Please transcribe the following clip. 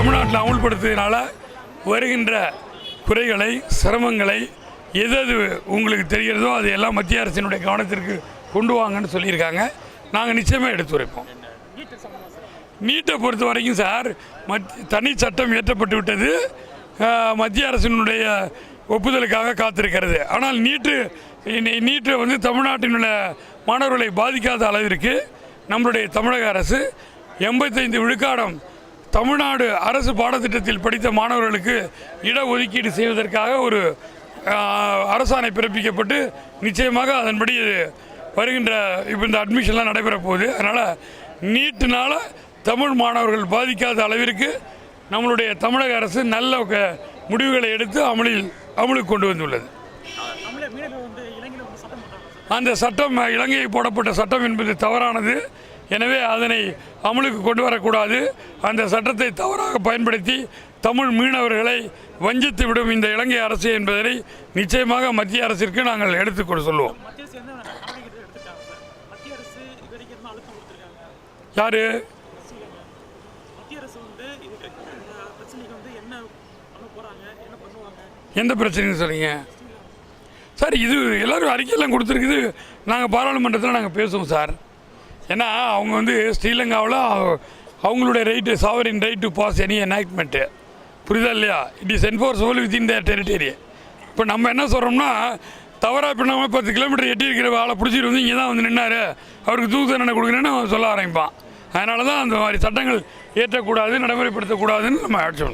தமிழ்நாட்டில் அமுல்படுத்துவதனால வருகின்ற குறைகளை சிரமங்களை எது எது உங்களுக்கு தெரிகிறதோ அது எல்லாம் மத்திய அரசினுடைய கவனத்திற்கு கொண்டு வாங்கன்னு சொல்லியிருக்காங்க. நாங்கள் நிச்சயமாக எடுத்துரைப்போம் நீட்டை பொறுத்த வரைக்கும் சார் மத் தனி சட்டம் இயற்றப்பட்டு விட்டது. மத்திய அரசினுடைய ஒப்புதலுக்காக காத்திருக்கிறது. ஆனால் நீட்டு நீட்டு வந்து தமிழ்நாட்டினுள்ள மாணவர்களை பாதிக்காத அளவிற்கு நம்மளுடைய தமிழக அரசு எண்பத்தைந்து விழுக்காடம் தமிழ்நாடு அரசு பாடத்திட்டத்தில் படித்த மாணவர்களுக்கு இடஒதுக்கீடு செய்வதற்காக ஒரு அரசாணை பிறப்பிக்கப்பட்டு நிச்சயமாக அதன்படி வருகின்ற இப்போ இந்த அட்மிஷன்லாம் நடைபெற போகுது அதனால் நீட்டினால் தமிழ் மாணவர்கள் பாதிக்காத அளவிற்கு நம்மளுடைய தமிழக அரசு நல்ல முடிவுகளை எடுத்து அமலில் அமலுக்கு கொண்டு வந்துள்ளது. அந்த சட்டம் இலங்கையில் போடப்பட்ட சட்டம் என்பது தவறானது. எனவே அதனை அமலுக்கு கொண்டு வரக்கூடாது. அந்த சட்டத்தை தவறாக பயன்படுத்தி தமிழ் மீனவர்களை வஞ்சித்து விடும் இந்த இலங்கை அரசு என்பதனை நிச்சயமாக மத்திய அரசிற்கு நாங்கள் எடுத்துக்கொண்டு சொல்லுவோம். யார்? என்ன யாரு எந்த பிரச்சனைன்னு சொல்றீங்க? சார் இது எல்லோரும் அறிக்கையெல்லாம் கொடுத்துருக்குது. நாங்கள் பாராளுமன்றத்தில் நாங்கள் பேசுவோம் சார். ஏன்னா அவங்க வந்து ஸ்ரீலங்காவில் அவங்களுடைய right sovereign right to pass any enactment புரியுதா இல்லையா? It is enforceable within the territory இப்போ நம்ம என்ன சொல்கிறோம்னா தவறாக இப்போ பத்து கிலோமீட்டர் எட்டி இருக்கிற ஆளை பிடிச்சிட்டு வந்து இங்கே தான் வந்து நின்னாரு. அவருக்கு தூக்கு தண்டனை கொடுக்குறேன்னு அவன் சொல்ல ஆரம்பிப்பான். அதனால தான் அந்த மாதிரி சட்டங்கள் ஏற்றக்கூடாது நடைமுறைப்படுத்தக்கூடாதுன்னு நம்ம ஆட்சி